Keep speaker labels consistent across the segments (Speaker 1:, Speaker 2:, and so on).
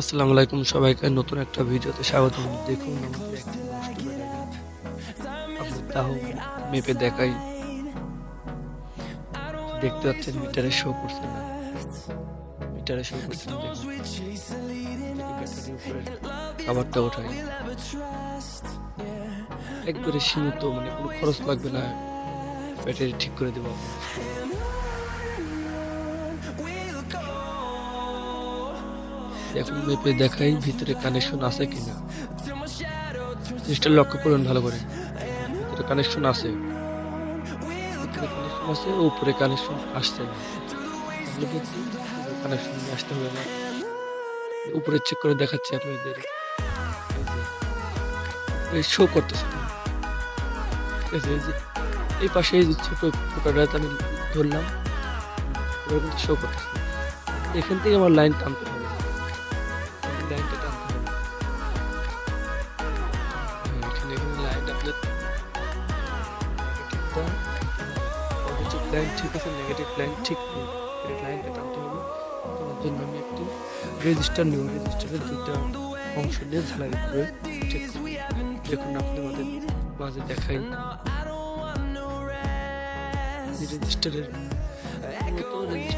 Speaker 1: আসসালামু আলাইকুম সবাইকে, নতুন একটা ভিডিওতে স্বাগত দেখুন, আমাদের মেপে দেখাই। দেখতে পাচ্ছেন, মিটারে শো করছে না। মিটারে শো করছে না খাবারটা ওঠাই। একবারে সীমিত মানে কোনো খরচ লাগবে না। ব্যাটারি ঠিক করে দেবো। এখন মেপে দেখাই ভিতরে কানেকশন আছে কিনা। জিনিসটা লক্ষ্য করুন ভালো করে। ভিতরে কানেকশন আছে। কানেকশন আছে, উপরে কানেকশন আসছে না। কানেকশন আসতে হবে না। উপরে চেক করে দেখাচ্ছি আপনাদের। শো করতেছে। ঠিক আছে, এই পাশে ছোট ফোটাটা আমি ধরলাম। শো করতেছে। এখান থেকে আমার লাইন টানতে হবে। নেগেটিভটা পজিটিভ লাইন ঠিক আছে নেগেটিভ লাইন ঠিক নেই। এই লাইনটা টানতে হবে। তার জন্য আমি একটি রেজিস্টার নিব। রেজিস্টারের দুইটা অংশ নিয়ে ঝালাই করে ঠিক দেখুন আপনি আমাদের মাঝে দেখাই রেজিস্টারের register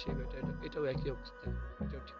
Speaker 1: পাশে ব্যাটারিটা এটাও একই অবস্থা এটাও ঠিক।